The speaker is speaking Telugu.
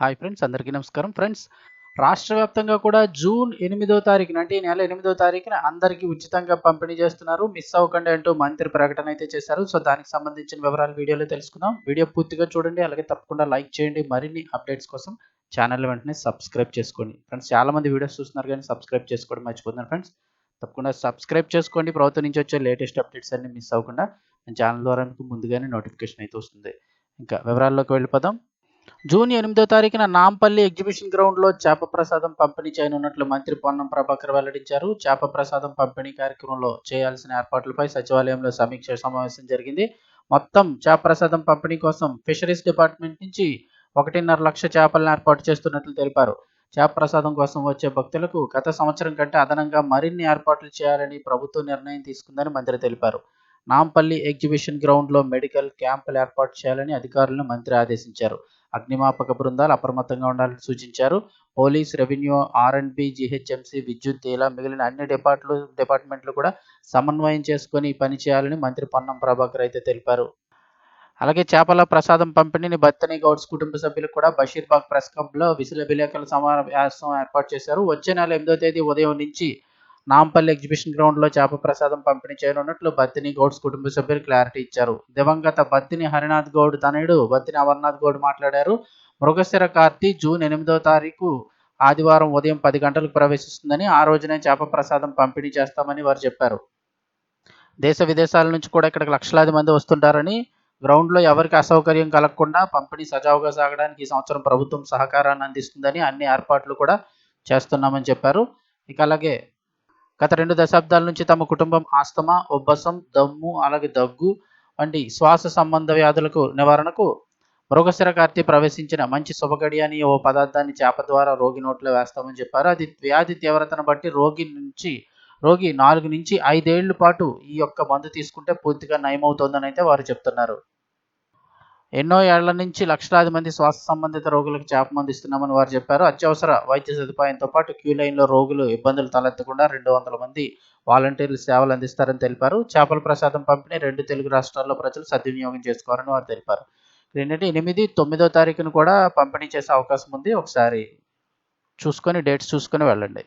హాయ్ ఫ్రెండ్స్ అందరికీ నమస్కారం. ఫ్రెండ్స్ రాష్ట్ర వ్యాప్తంగా కూడా జూన్ ఎనిమిదో తారీఖున అంటే ఈ నెల ఎనిమిదో తారీఖున అందరికీ ఉచితంగా పంపిణీ చేస్తున్నారు. మిస్ అవ్వకండి అంటూ మంత్రి ప్రకటన అయితే చేశారు. సో దానికి సంబంధించిన వివరాలు వీడియోలో తెలుసుకుందాం. వీడియో పూర్తిగా చూడండి అలాగే తప్పకుండా లైక్ చేయండి. మరిన్ని అప్డేట్స్ కోసం ఛానల్ వెంటనే సబ్స్క్రైబ్ చేసుకోండి. ఫ్రెండ్స్ చాలామంది వీడియోస్ చూస్తున్నారు కానీ సబ్స్క్రైబ్ చేసుకోవడం మర్చిపోతున్నారు. ఫ్రెండ్స్ తప్పకుండా సబ్స్క్రైబ్ చేసుకోండి. ప్రభుత్వం నుంచి వచ్చే లేటెస్ట్ అప్డేట్స్ అన్ని మిస్ అవ్వకుండా ఛానల్ ద్వారా ముందుగానే నోటిఫికేషన్ అయితే వస్తుంది. ఇంకా వివరాల్లోకి వెళ్ళిపోదాం. జూన్ ఎనిమిదో తారీఖున నాంపల్లి ఎగ్జిబిషన్ గ్రౌండ్లో చేప ప్రసాదం పంపిణీ చేయనున్నట్లు మంత్రి పొన్నం ప్రభాకర్ వెల్లడించారు. చేప ప్రసాదం పంపిణీ కార్యక్రమంలో చేయాల్సిన ఏర్పాట్లపై సచివాలయంలో సమీక్ష సమావేశం జరిగింది. మొత్తం చేప ప్రసాదం పంపిణీ కోసం ఫిషరీస్ డిపార్ట్మెంట్ నుంచి ఒకటిన్నర లక్ష చేపలను ఏర్పాటు చేస్తున్నట్లు తెలిపారు. చేప ప్రసాదం కోసం వచ్చే భక్తులకు గత సంవత్సరం కంటే అదనంగా మరిన్ని ఏర్పాట్లు చేయాలని ప్రభుత్వం నిర్ణయం తీసుకుందని మంత్రి తెలిపారు. నాంపల్లి ఎగ్జిబిషన్ గ్రౌండ్లో మెడికల్ క్యాంపులు ఏర్పాటు చేయాలని అధికారులను మంత్రి ఆదేశించారు. అగ్నిమాపక బృందాలు అప్రమత్తంగా ఉండాలని సూచించారు. Police revenue R and B GHMC విద్యుత్ ఇలా మిగిలిన అన్ని డిపార్ట్లు డిపార్ట్మెంట్లు కూడా సమన్వయం చేసుకొని పని చేయాలని మంత్రి పొన్నం ప్రభాకర్ అయితే తెలిపారు. అలాగే చేపల ప్రసాదం పంపిణీని బత్తని గౌడ్స్ కుటుంబ సభ్యులు కూడా బషీర్బాగ్ ప్రెస్ క్లబ్లో విశిల విలేకరుల సమావేశం ఏర్పాటు చేశారు. వచ్చే నెల ఎనిమిదో తేదీ ఉదయం నుంచి నాంపల్లి ఎగ్జిబిషన్ గ్రౌండ్లో చేప ప్రసాదం పంపిణీ చేయనున్నట్లు బత్తిని గౌడ్స్ కుటుంబ సభ్యులు క్లారిటీ ఇచ్చారు. దివంగత బత్తిని హరినాథ్ గౌడ్ తనయుడు బత్తిని అమర్నాథ్ గౌడ్ మాట్లాడారు. మృగశిర కార్తీ జూన్ ఎనిమిదో తారీఖు ఆదివారం ఉదయం పది గంటలకు ప్రవేశిస్తుందని ఆ రోజునే చేప ప్రసాదం పంపిణీ చేస్తామని వారు చెప్పారు. దేశ విదేశాల నుంచి కూడా ఇక్కడికి లక్షలాది మంది వస్తుంటారని గ్రౌండ్లో ఎవరికి అసౌకర్యం కలగకుండా పంపిణీ సజావుగా సాగడానికి ఈ సంవత్సరం ప్రభుత్వం సహకారాన్ని అందిస్తుందని అన్ని ఏర్పాట్లు కూడా చేస్తున్నామని చెప్పారు. ఇక అలాగే గత రెండు దశాబ్దాల నుంచి తమ కుటుంబం ఆస్తమా ఉబ్బసం దమ్ము అలాగే దగ్గు వంటి శ్వాస సంబంధ వ్యాధులకు నివారణకు మృగశిర కార్తీ ప్రవేశించిన మంచి శుభగడి అని ఓ పదార్థాన్ని చేప ద్వారా రోగి నోట్లో వేస్తామని చెప్పారు. అది వ్యాధి తీవ్రతను బట్టి రోగి నుంచి రోగి నాలుగు నుంచి ఐదేళ్ళ పాటు ఈ యొక్క మందు తీసుకుంటే పూర్తిగా నయమవుతోందని అయితే వారు చెప్తున్నారు. ఎన్నో ఏళ్ళ నుంచి లక్షలాది మంది శ్వాస సంబంధిత రోగులకు చేప మందు ఇస్తున్నామని వారు చెప్పారు. అత్యవసర వైద్య సదుపాయంతో పాటు క్యూ లైన్లో రోగులు ఇబ్బందులు తలెత్తకుండా రెండు వందల మంది వాలంటీర్లు సేవలు అందిస్తారని తెలిపారు. చేపల ప్రసాదం పంపిణీ రెండు తెలుగు రాష్ట్రాల్లో ప్రజలు సద్వినియోగం చేసుకోవాలని వారు తెలిపారు. ఏంటంటే ఎనిమిది తొమ్మిదో తారీఖును కూడా పంపిణీ చేసే అవకాశం ఉంది. ఒకసారి చూసుకొని డేట్స్ చూసుకొని వెళ్ళండి.